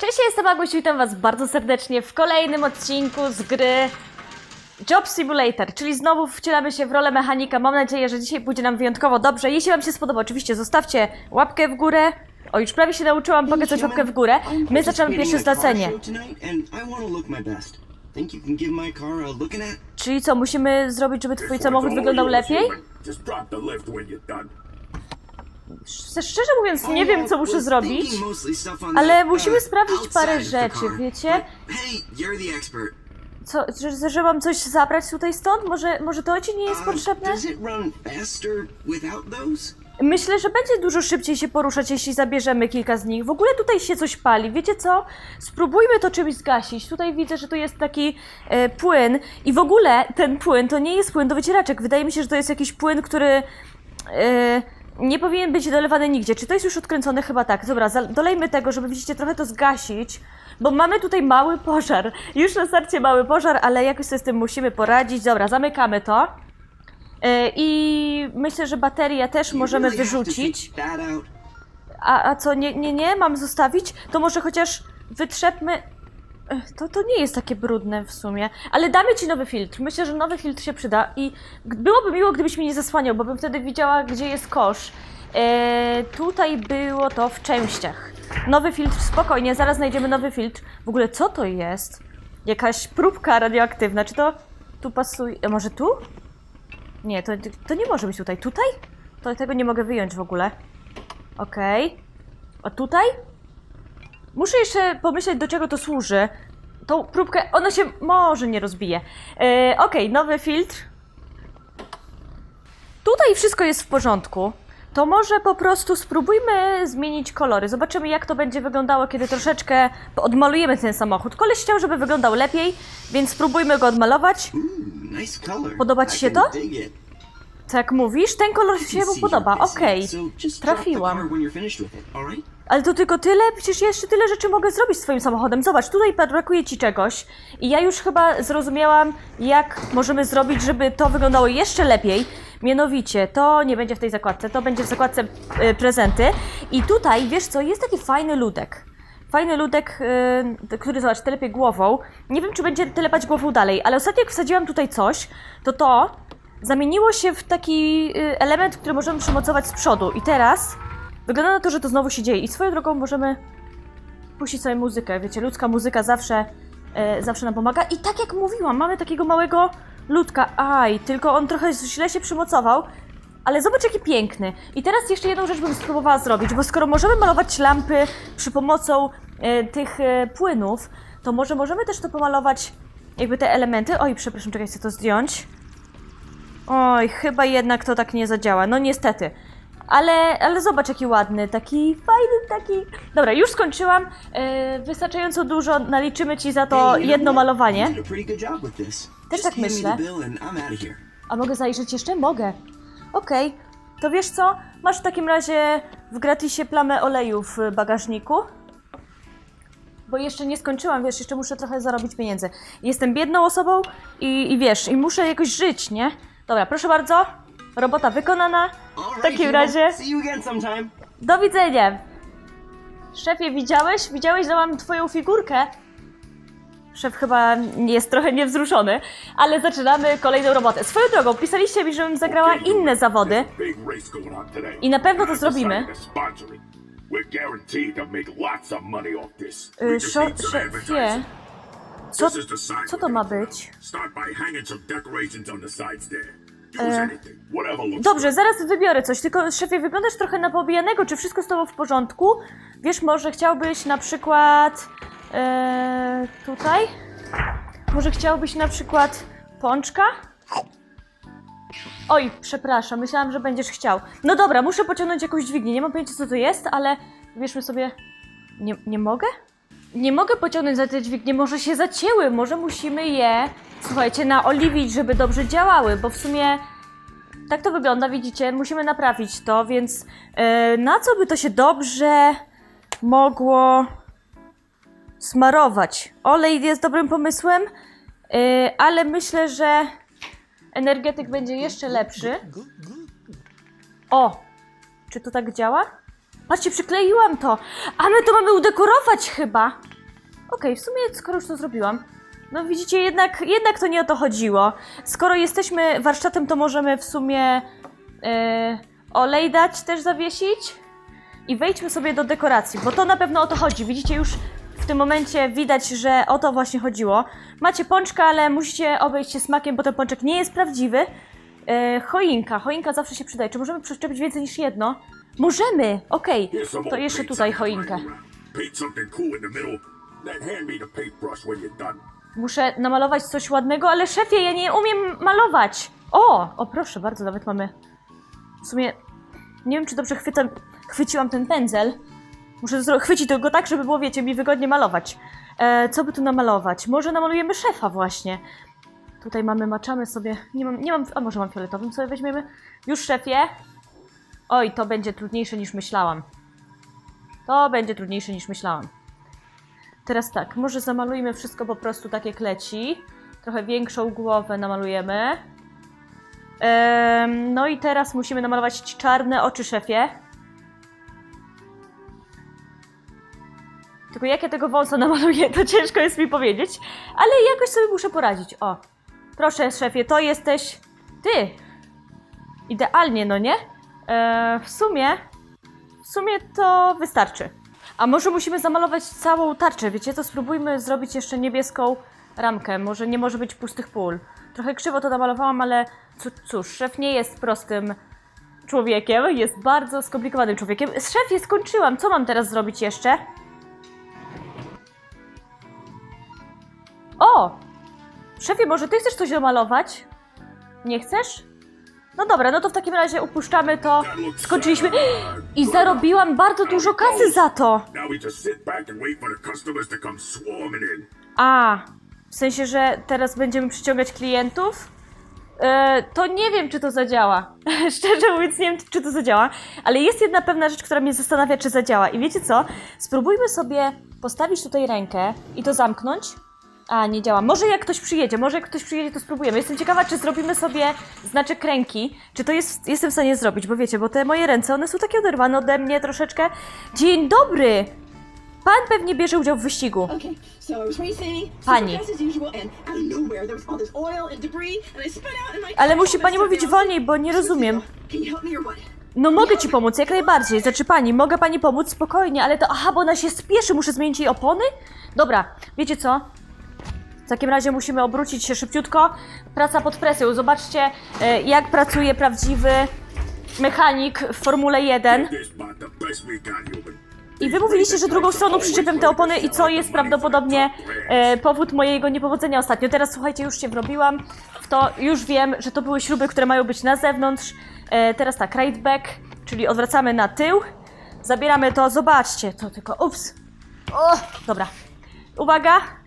Cześć, ja jestem Aguś, witam Was bardzo serdecznie w kolejnym odcinku z gry Job Simulator, czyli znowu wcielamy się w rolę mechanika. Mam nadzieję, że dzisiaj pójdzie nam wyjątkowo dobrze. Jeśli Wam się spodoba, oczywiście zostawcie łapkę w górę. O, już prawie się nauczyłam pokazać łapkę w górę. My zaczynamy pierwsze zlecenie. Czyli co, musimy zrobić, żeby Twój samochód wyglądał lepiej? Szczerze mówiąc, nie wiem, co muszę zrobić. ale musimy sprawdzić parę rzeczy, wiecie? Co, że, że mam coś zabrać tutaj stąd? Może, może to Ci nie jest potrzebne? Myślę, że będzie dużo szybciej się poruszać, jeśli zabierzemy kilka z nich. W ogóle tutaj się coś pali. Wiecie co? Spróbujmy to czymś zgasić. Tutaj widzę, że tu jest taki e, płyn. I w ogóle ten płyn to nie jest płyn do wycieraczek. Wydaje mi się, że to jest jakiś płyn, który e, nie powinien być dolewany nigdzie. Czy to jest już odkręcone? Chyba tak. Dobra, dolejmy tego, żeby widzicie trochę to zgasić. Bo mamy tutaj mały pożar. Już na starcie mały pożar, ale jakoś sobie z tym musimy poradzić. Dobra, zamykamy to. E, I myślę, że baterię też możemy wyrzucić. A, a co, nie, nie, nie, mam zostawić? To może chociaż wytrzepmy... To, to nie jest takie brudne w sumie, ale damy Ci nowy filtr. Myślę, że nowy filtr się przyda i byłoby miło, gdybyś mnie nie zasłaniał, bo bym wtedy widziała, gdzie jest kosz. E, tutaj było to w częściach. Nowy filtr, spokojnie, zaraz znajdziemy nowy filtr. W ogóle co to jest? Jakaś próbka radioaktywna, czy to tu pasuje? A może tu? Nie, to, to nie może być tutaj. Tutaj? To tego nie mogę wyjąć w ogóle. Okej. A tutaj? Muszę jeszcze pomyśleć, do czego to służy. Tą próbkę, ona się może nie rozbije. E, Okej, nowy filtr. Tutaj wszystko jest w porządku. To może po prostu spróbujmy zmienić kolory. Zobaczymy, jak to będzie wyglądało, kiedy troszeczkę odmalujemy ten samochód. Koleś chciał, żeby wyglądał lepiej, więc spróbujmy go odmalować. Podoba ci się to? Tak mówisz, ten kolor się mu podoba. Okej, trafiłam. Ale to tylko tyle? Przecież ja jeszcze tyle rzeczy mogę zrobić z Twoim samochodem. Zobacz, tutaj brakuje Ci czegoś. I ja już chyba zrozumiałam, jak możemy zrobić, żeby to wyglądało jeszcze lepiej. Mianowicie, to nie będzie w tej zakładce, to będzie w zakładce y, prezenty. I tutaj, wiesz co, jest taki fajny ludek. Fajny ludek, y, który, zobacz, telepie głową. Nie wiem, czy będzie telepać głową dalej, ale ostatnio jak wsadziłam tutaj coś, to to zamieniło się w taki y, element, który możemy przymocować z przodu. I teraz Wygląda na to, że to znowu się dzieje. I swoją drogą możemy puścić sobie muzykę. Wiecie, ludzka muzyka zawsze, e, zawsze nam pomaga. I tak jak mówiłam, mamy takiego małego ludka. Aj, tylko on trochę źle się przymocował. Ale zobacz, jaki piękny. I teraz jeszcze jedną rzecz bym spróbowała zrobić, bo skoro możemy malować lampy przy pomocą e, tych e, płynów, to może możemy też to pomalować jakby te elementy. Oj, przepraszam, czekaj, chcę to zdjąć. Oj, chyba jednak to tak nie zadziała. No niestety. Ale, ale zobacz jaki ładny, taki fajny, taki... Dobra, już skończyłam. E, wystarczająco dużo, naliczymy Ci za to jedno malowanie. Też tak myślę. A mogę zajrzeć jeszcze? Mogę. Okej, to wiesz co? Masz w takim razie w gratisie plamę oleju w bagażniku. Bo jeszcze nie skończyłam, wiesz, jeszcze muszę trochę zarobić pieniędzy. Jestem biedną osobą i, i wiesz, i muszę jakoś żyć, nie? Dobra, proszę bardzo. Robota wykonana. W takim razie, See you again sometime. do widzenia. Szefie, widziałeś? Widziałeś, że mam twoją figurkę? Szef chyba jest trochę niewzruszony, ale zaczynamy kolejną robotę. Swoją drogą, pisaliście mi, żebym zagrała inne zawody. I na pewno to zrobimy. We're guaranteed to make lots of money off this. We just szo- need some szefie. Co, co to ma być? looks Dobrze, zaraz wybiorę coś, tylko szefie, wyglądasz trochę napobijanego, czy wszystko z tobą w porządku? Wiesz, może chciałbyś na przykład... E, tutaj? Może chciałbyś na przykład pączka? Oj, przepraszam, myślałam, że będziesz chciał. No dobra, muszę pociągnąć jakąś dźwignię, nie mam pojęcia co to jest, ale wierzmy sobie... Nie, nie mogę? Nie mogę pociągnąć za te dźwignie, może się zacięły, może musimy je, słuchajcie, naoliwić, żeby dobrze działały, bo w sumie tak to wygląda, widzicie, musimy naprawić to, więc e, na co by to się dobrze mogło smarować? Olej jest dobrym pomysłem, e, ale myślę, że energetyk będzie jeszcze lepszy. O! Czy to tak działa? Patrzcie, przykleiłam to! A my to mamy udekorować chyba! Okej, w sumie skoro już to zrobiłam, no widzicie, jednak, jednak to nie o to chodziło. Skoro jesteśmy warsztatem, to możemy w sumie e, olej dać też zawiesić i wejdźmy sobie do dekoracji, bo to na pewno o to chodzi. Widzicie, już w tym momencie widać, że o to właśnie chodziło. Macie pączka, ale musicie obejść się smakiem, bo ten pączek nie jest prawdziwy. E, choinka, choinka zawsze się przydaje. Czy możemy przyczepić więcej niż jedno? Możemy! Okej, to jeszcze tutaj choinkę. lying around. Paint something cool in the middle. Then hand me the paintbrush when you're done. Muszę namalować coś ładnego, ale szefie, ja nie umiem malować. O, o proszę bardzo, nawet mamy. W sumie nie wiem, czy dobrze chwytam, chwyciłam ten pędzel. Muszę zro- chwycić go tak, żeby było, wiecie, mi wygodnie malować. E, co by tu namalować? Może namalujemy szefa właśnie. Tutaj mamy, maczamy sobie. Nie mam, nie mam, a może mam fioletowym sobie weźmiemy? Już szefie. Oj, to będzie trudniejsze niż myślałam. To będzie trudniejsze niż myślałam. Teraz tak, może zamalujmy wszystko po prostu tak jak leci. Trochę większą głowę namalujemy. Em, no i teraz musimy namalować czarne oczy szefie. Tylko jak ja tego wąsa namaluję, to ciężko jest mi powiedzieć. Ale jakoś sobie muszę poradzić. O, proszę szefie, to jesteś ty. Idealnie, no nie? E, w sumie, w sumie to wystarczy. A może musimy zamalować całą tarczę, wiecie co? Spróbujmy zrobić jeszcze niebieską ramkę. Może nie może być pustych pól. Trochę krzywo to namalowałam, ale cóż, szef nie jest prostym człowiekiem, jest bardzo skomplikowanym człowiekiem. Szefie, skończyłam. Co mam teraz zrobić jeszcze? O! Szefie, może ty chcesz coś domalować? Nie chcesz? No dobra, no to w takim razie upuszczamy to. Skończyliśmy. I zarobiłam bardzo dużo kasy za to. A, w sensie, że teraz będziemy przyciągać klientów? E, to nie wiem, czy to zadziała. Szczerze mówiąc, nie wiem, czy to zadziała, ale jest jedna pewna rzecz, która mnie zastanawia, czy zadziała. I wiecie co? Spróbujmy sobie postawić tutaj rękę i to zamknąć. A, nie działa. Może jak ktoś przyjedzie, może jak ktoś przyjedzie, to spróbujemy. Jestem ciekawa, czy zrobimy sobie znaczek ręki. Czy to jest, jestem w stanie zrobić, bo wiecie, bo te moje ręce, one są takie oderwane ode mnie troszeczkę. Dzień dobry! Pan pewnie bierze udział w wyścigu. Okay, so I was racing, Pani. super fast as usual, and out of nowhere there was all this oil and debris, and I spun out and my Ale musi pani mówić wolniej, bo nie rozumiem. Can you help me or what? No mogę ci pomóc, jak najbardziej. Znaczy pani, mogę pani pomóc spokojnie, ale to aha, bo ona się spieszy, muszę zmienić jej opony? Dobra, wiecie co? W takim razie musimy obrócić się szybciutko. Praca pod presją. Zobaczcie, e, jak pracuje prawdziwy mechanik w Formule 1. This about the best we got, human. I wy mówiliście, że drugą stroną przyczepiam te opony i co jest prawdopodobnie e, powód mojego niepowodzenia ostatnio. Teraz słuchajcie, już się wrobiłam w to, już wiem, że to były śruby, które mają być na zewnątrz. E, teraz tak, right back, czyli odwracamy na tył. Zabieramy to, zobaczcie, to tylko, ups. O, dobra. Uwaga.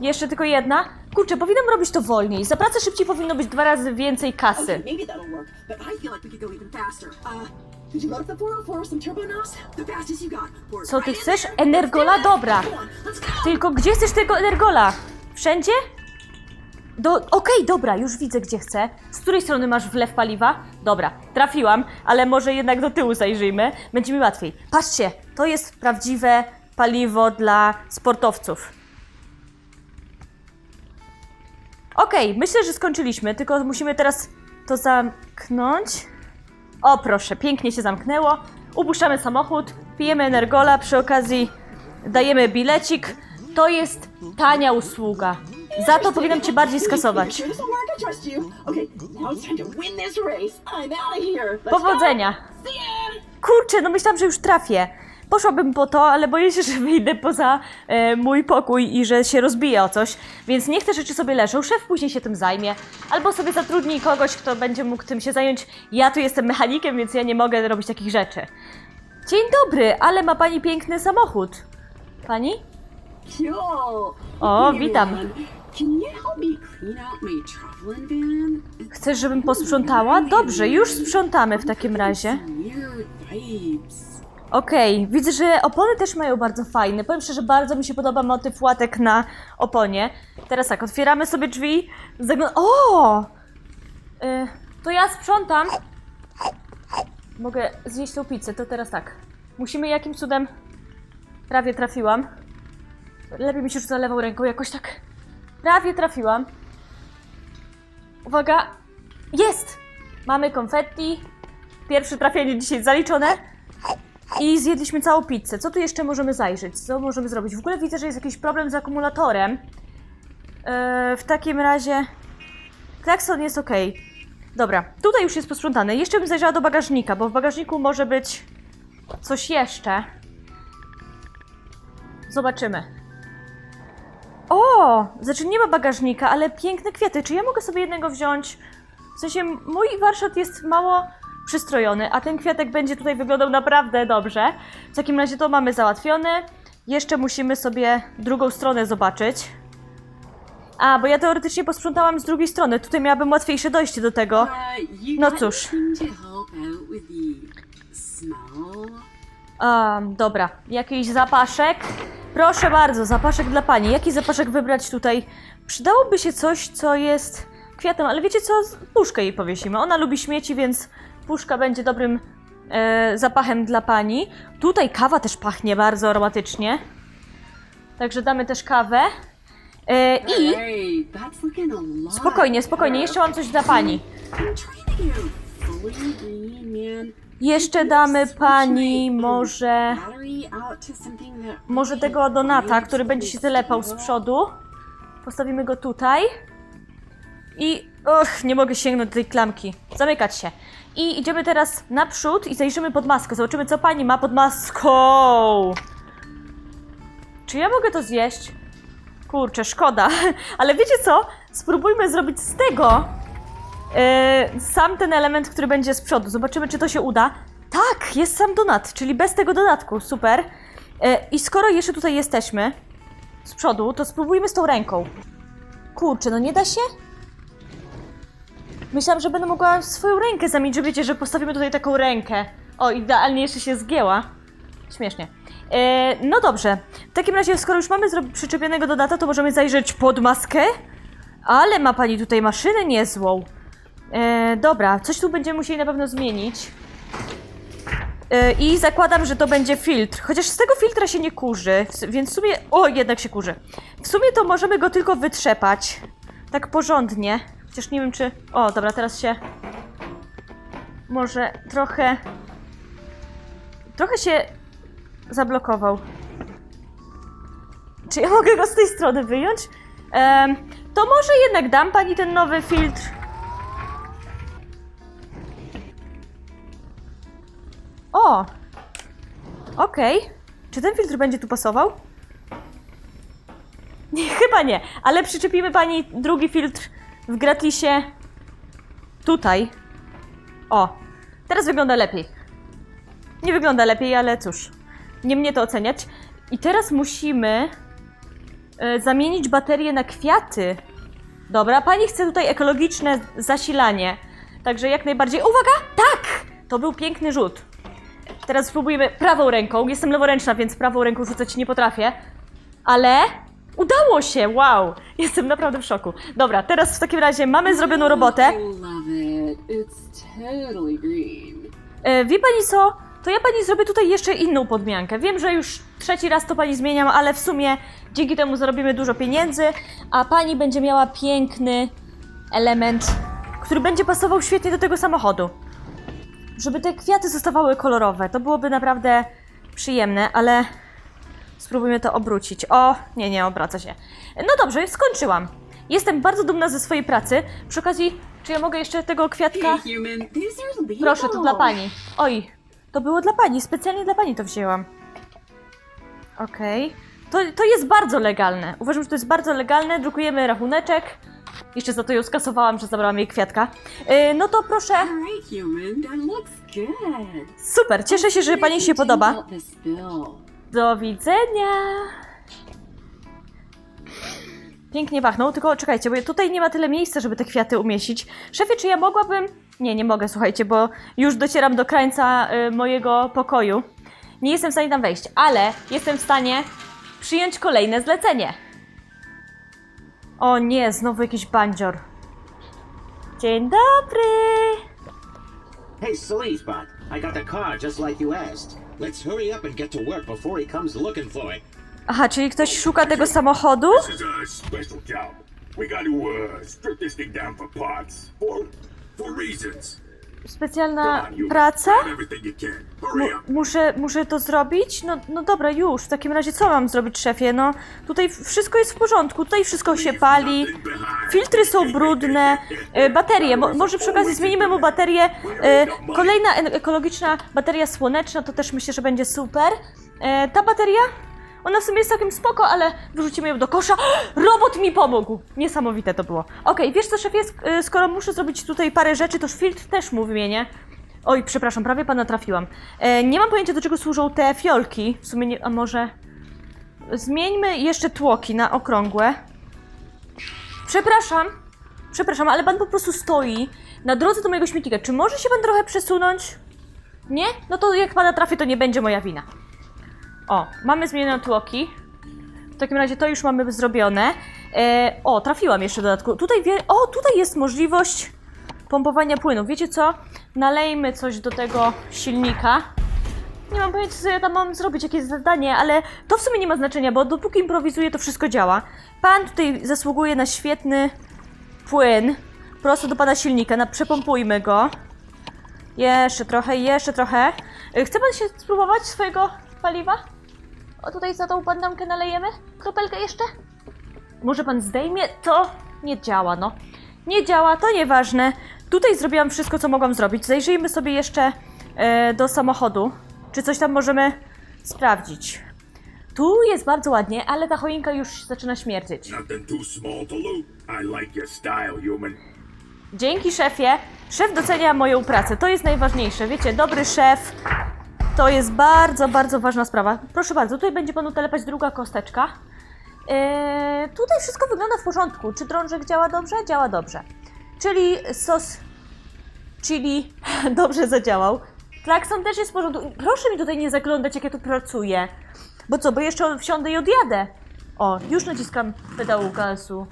Jeszcze tylko jedna. Kurczę, powinnam robić to wolniej. Za pracę szybciej powinno być dwa razy więcej kasy. Okay, maybe that'll work, but I feel like we could go even faster. Uh, could you load up the 404 with some turbo nos? The fastest you got. Pour it Co ty right in chcesz? there. Energola? Dobra. Come on, let's go. Tylko gdzie chcesz tego energola? Wszędzie? Do... Okej, dobra, już widzę gdzie chcę. Z której strony masz wlew paliwa? Dobra, trafiłam, ale może jednak do tyłu zajrzyjmy. Będzie mi łatwiej. Patrzcie, to jest prawdziwe paliwo dla sportowców. Okej, myślę, że skończyliśmy, tylko musimy teraz to zamknąć. O proszę, pięknie się zamknęło. Upuszczamy samochód, pijemy energola, przy okazji dajemy bilecik. To jest tania usługa. Za to powinnam cię bardziej skasować. Powodzenia. Kurczę, no myślałam, że już trafię. Poszłabym po to, ale boję się, że wyjdę poza e, mój pokój i że się rozbije o coś, więc niech te rzeczy sobie leżą. Szef później się tym zajmie, albo sobie zatrudni kogoś, kto będzie mógł tym się zająć. Ja tu jestem mechanikiem, więc ja nie mogę robić takich rzeczy. Dzień dobry, ale ma pani piękny samochód. Pani? Cool. O, witam. Chcesz, żebym posprzątała? Dobrze, już sprzątamy w takim razie. Okej, widzę, że opony też mają bardzo fajne. Powiem szczerze, bardzo mi się podoba motyw łatek na oponie. Teraz tak, otwieramy sobie drzwi. Zagląd... O! Y, to ja sprzątam. Mogę zjeść tą pizzę, to teraz tak. Musimy jakim cudem... Prawie trafiłam. Lepiej mi się rzuca lewą ręką, jakoś tak prawie trafiłam. Uwaga! Jest! Mamy konfetti. Pierwsze trafienie dzisiaj zaliczone. I zjedliśmy całą pizzę. Co tu jeszcze możemy zajrzeć? Co możemy zrobić? W ogóle widzę, że jest jakiś problem z akumulatorem. Eee, w takim razie... Klakson jest ok. Dobra, tutaj już jest posprzątane. Jeszcze bym zajrzała do bagażnika, bo w bagażniku może być coś jeszcze. Zobaczymy. O! Znaczy nie ma bagażnika, ale piękne kwiaty. Czy ja mogę sobie jednego wziąć? W sensie mój warsztat jest mało przystrojony, a ten kwiatek będzie tutaj wyglądał naprawdę dobrze. W takim razie to mamy załatwione. Jeszcze musimy sobie drugą stronę zobaczyć. A, bo ja teoretycznie posprzątałam z drugiej strony. Tutaj miałabym łatwiejsze dojście do tego. Uh, No cóż. Um, dobra, jakiś zapaszek. Proszę bardzo, zapaszek dla pani. Jaki zapaszek wybrać tutaj? Przydałoby się coś, co jest kwiatem, ale wiecie co? Puszkę jej powiesimy. Ona lubi śmieci, więc puszka będzie dobrym e, zapachem dla pani. Tutaj kawa też pachnie bardzo aromatycznie. Także damy też kawę. E, I Hey, that's looking a lot. spokojnie, spokojnie, jeszcze mam coś dla pani. I'm trying to get fully green, man. Jeszcze damy pani może... Battery out to something that Może tego Donata, który będzie się telepał z przodu. Postawimy go tutaj. I. Och, nie mogę sięgnąć do tej klamki. Zamykać się. I idziemy teraz naprzód i zajrzymy pod maskę. Zobaczymy, co pani ma pod maską. Czy ja mogę to zjeść? Kurczę, szkoda. Ale wiecie co? Spróbujmy zrobić z tego e, sam ten element, który będzie z przodu. Zobaczymy, czy to się uda. Tak, jest sam donat, czyli bez tego dodatku. Super. E, I skoro jeszcze tutaj jesteśmy z przodu, to spróbujmy z tą ręką. Kurczę, no nie da się? Myślałam, że będę mogła swoją rękę zamienić, że wiecie, że postawimy tutaj taką rękę. O, idealnie jeszcze się zgięła. Śmiesznie. E, no dobrze. W takim razie, skoro już mamy przyczepionego do data, to możemy zajrzeć pod maskę. Ale ma pani tutaj maszynę niezłą. E, dobra, coś tu będziemy musieli na pewno zmienić. E, I zakładam, że to będzie filtr. Chociaż z tego filtra się nie kurzy, więc w sumie. O, jednak się kurzy. W sumie to możemy go tylko wytrzepać. Tak porządnie. Chociaż nie wiem, czy. O, dobra, teraz się. Może trochę. Trochę się zablokował. Czy ja mogę go z tej strony wyjąć? Em, to może jednak dam pani ten nowy filtr. O! Okej. Czy ten filtr będzie tu pasował? Nie, chyba nie, ale przyczepimy pani drugi filtr w gratisie tutaj. O, teraz wygląda lepiej. Nie wygląda lepiej, ale cóż, nie mnie to oceniać. I teraz musimy e, zamienić baterię na kwiaty. Dobra, pani chce tutaj ekologiczne zasilanie. Także jak najbardziej. Uwaga! Tak! To był piękny rzut. Teraz spróbujemy prawą ręką. Jestem leworęczna, więc prawą ręką rzucać nie potrafię. Ale udało się! Wow! Jestem naprawdę w szoku. Dobra, teraz w takim razie mamy zrobioną robotę. Totally green. E, wie pani co? To ja pani zrobię tutaj jeszcze inną podmiankę. Wiem, że już trzeci raz to pani zmieniam, ale w sumie dzięki temu zarobimy dużo pieniędzy, a pani będzie miała piękny element, który będzie pasował świetnie do tego samochodu. Żeby te kwiaty zostawały kolorowe, to byłoby naprawdę przyjemne, ale spróbujmy to obrócić. O, nie, nie, obraca się. No dobrze, skończyłam. Jestem bardzo dumna ze swojej pracy. Przy okazji, czy ja mogę jeszcze tego kwiatka? Proszę, to dla pani. Oj, to było dla pani, specjalnie dla pani to wzięłam. Okej. To, to jest bardzo legalne. Uważam, że to jest bardzo legalne. Drukujemy rachuneczek. Jeszcze za to ją skasowałam, że zabrałam jej kwiatka. Yy, no to proszę. Super, cieszę się, że pani się podoba. Do widzenia. Pięknie pachną, tylko czekajcie, bo tutaj nie ma tyle miejsca, żeby te kwiaty umieścić. Szefie, czy ja mogłabym... Nie, nie mogę, słuchajcie, bo już docieram do krańca y, mojego pokoju. Nie jestem w stanie tam wejść, ale jestem w stanie przyjąć kolejne zlecenie. O nie, znowu jakiś bandzior. Dzień dobry! Hey, Sleazebot, I got the car just like you asked. Let's hurry up and get to work before he comes looking for it. Aha, czyli ktoś szuka tego samochodu? This is a special job. We got to uh, strip this thing down for parts. For, for reasons. Specjalna praca? Mu- muszę, muszę to zrobić? No, no dobra, już. W takim razie co mam zrobić, szefie? No, tutaj wszystko jest w porządku, tutaj wszystko się pali. Filtry są brudne, e, baterie, mo, może przy okazji zmienimy mu baterię. E, kolejna e- ekologiczna bateria słoneczna, to też myślę, że będzie super. E, ta bateria, ona w sumie jest całkiem spoko, ale wyrzucimy ją do kosza. Robot mi pomógł! Niesamowite to było. Okej, wiesz co, sk- e, skoro muszę zrobić tutaj parę rzeczy, to filtr też mu wymienię. Oj, przepraszam, prawie pana trafiłam. E, nie mam pojęcia, do czego służą te fiolki. W sumie nie, a może... Zmieńmy jeszcze tłoki na okrągłe. Przepraszam, przepraszam, ale pan po prostu stoi na drodze do mojego śmietnika. Czy może się pan trochę przesunąć? Nie? No to jak pana trafię, to nie będzie moja wina. O, mamy zmienione tłoki. W takim razie to już mamy zrobione. E, o, trafiłam jeszcze w dodatku. Tutaj wie... O, tutaj jest możliwość pompowania płynu. Wiecie co? Nalejmy coś do tego silnika. Nie mam pojęcia, co ja tam mam zrobić, jakie jest zadanie, ale to w sumie nie ma znaczenia, bo dopóki improwizuję, to wszystko działa. Pan tutaj zasługuje na świetny płyn. Prosto do pana silnika, na, przepompujmy go. Jeszcze trochę, jeszcze trochę. Y, Chce pan się spróbować swojego paliwa? O, tutaj za tą bandamkę nalejemy? Kropelkę jeszcze? Może pan zdejmie? To nie działa, no. Nie działa, to nieważne. Tutaj zrobiłam wszystko, co mogłam zrobić. Zajrzyjmy sobie jeszcze e, do samochodu. Czy coś tam możemy sprawdzić? Tu jest bardzo ładnie, ale ta choinka już zaczyna śmierdzieć. Nothing too small to loot. I like your style, human. Dzięki szefie. Szef docenia moją pracę. To jest najważniejsze. Wiecie, dobry szef to jest bardzo, bardzo ważna sprawa. Proszę bardzo, tutaj będzie panu telepać druga kosteczka. Eee, tutaj wszystko wygląda w porządku. Czy drążek działa dobrze? Działa dobrze. Czyli sos chili dobrze zadziałał. Klakson też jest w porządku. Proszę mi tutaj nie zaglądać, jak ja tu pracuję. Bo co, bo jeszcze wsiądę i odjadę. O, już naciskam pedału gazu.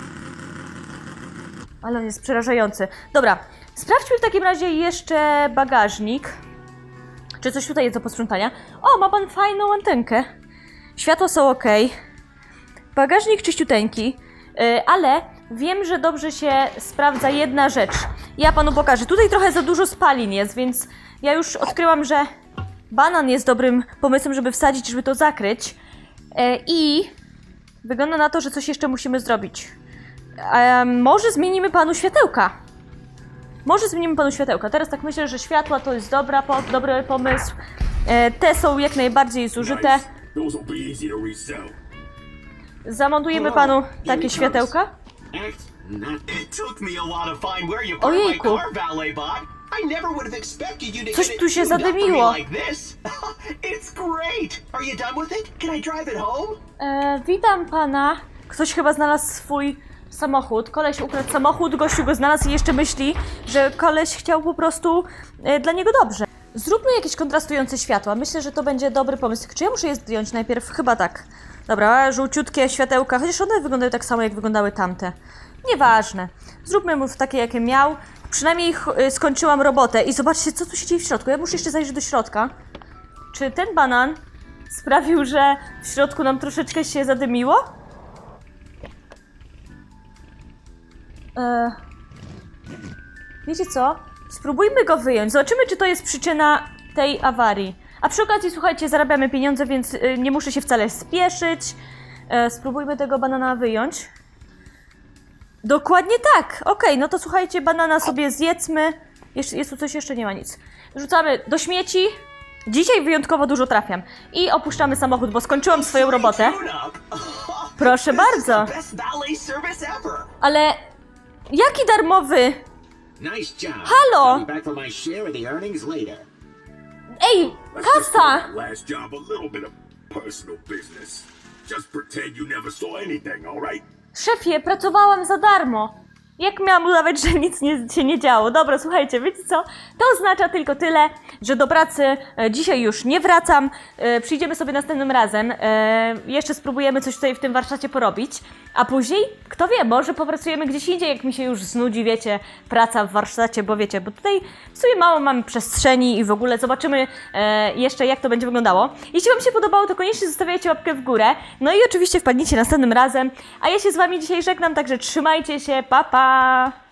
Ale on jest przerażający. Dobra, sprawdźmy w takim razie jeszcze bagażnik. Czy coś tutaj jest do posprzątania? O, ma pan fajną antenkę. Światła są ok. Bagażnik czyściuteńki, yy, ale wiem, że dobrze się sprawdza jedna rzecz. Ja panu pokażę. Tutaj trochę za dużo spalin jest, więc ja już odkryłam, że banan jest dobrym pomysłem, żeby wsadzić, żeby to zakryć. Yy, I wygląda na to, że coś jeszcze musimy zrobić. Em, może zmienimy panu światełka. Może zmienimy panu światełka. Teraz tak myślę, że światła to jest dobra, po, dobry pomysł. E, te są jak najbardziej zużyte. Zamontujemy panu takie światełka. Ojejku. Coś tu się zadymiło. E, witam pana. Ktoś chyba znalazł swój samochód. Koleś ukradł samochód, gościu go znalazł i jeszcze myśli, że koleś chciał po prostu e, dla niego dobrze. Zróbmy jakieś kontrastujące światła. Myślę, że to będzie dobry pomysł. Czy ja muszę je zdjąć najpierw? Chyba tak. Dobra, żółciutkie światełka, chociaż one wyglądają tak samo, jak wyglądały tamte. Nieważne. Zróbmy mu takie, jakie miał. Przynajmniej y, skończyłam robotę i zobaczcie, co tu się dzieje w środku. Ja muszę jeszcze zajrzeć do środka. Czy ten banan sprawił, że w środku nam troszeczkę się zadymiło? E... Wiecie co? Spróbujmy go wyjąć. Zobaczymy, czy to jest przyczyna tej awarii. A przy okazji, słuchajcie, zarabiamy pieniądze, więc y, nie muszę się wcale spieszyć. E, spróbujmy tego banana wyjąć. Dokładnie tak. Okej, no to słuchajcie, banana sobie zjedzmy. Jeszcze, jest tu coś jeszcze? Nie ma nic. Rzucamy do śmieci. Dzisiaj wyjątkowo dużo trafiam. I opuszczamy samochód, bo skończyłam swoją robotę. Proszę bardzo. Best valet service ever. Ale jaki darmowy? Nice job. Halo? I'll be back for my share of the earnings later. Ej, kasa! that last job a little bit of personal business. Just pretend you never saw anything, all right? Szefie, pracowałam za darmo. Jak miałam udawać, że nic nie, się nie działo? Dobra, słuchajcie, wiecie co? To oznacza tylko tyle, że do pracy e, dzisiaj już nie wracam. E, przyjdziemy sobie następnym razem. E, jeszcze spróbujemy coś tutaj w tym warsztacie porobić. A później, kto wie, może popracujemy gdzieś indziej, jak mi się już znudzi, wiecie, praca w warsztacie, bo wiecie, bo tutaj w sumie mało mamy przestrzeni i w ogóle zobaczymy e, jeszcze, jak to będzie wyglądało. Jeśli Wam się podobało, to koniecznie zostawiajcie łapkę w górę. No i oczywiście wpadnijcie następnym razem. A ja się z Wami dzisiaj żegnam, także trzymajcie się, pa pa! 啊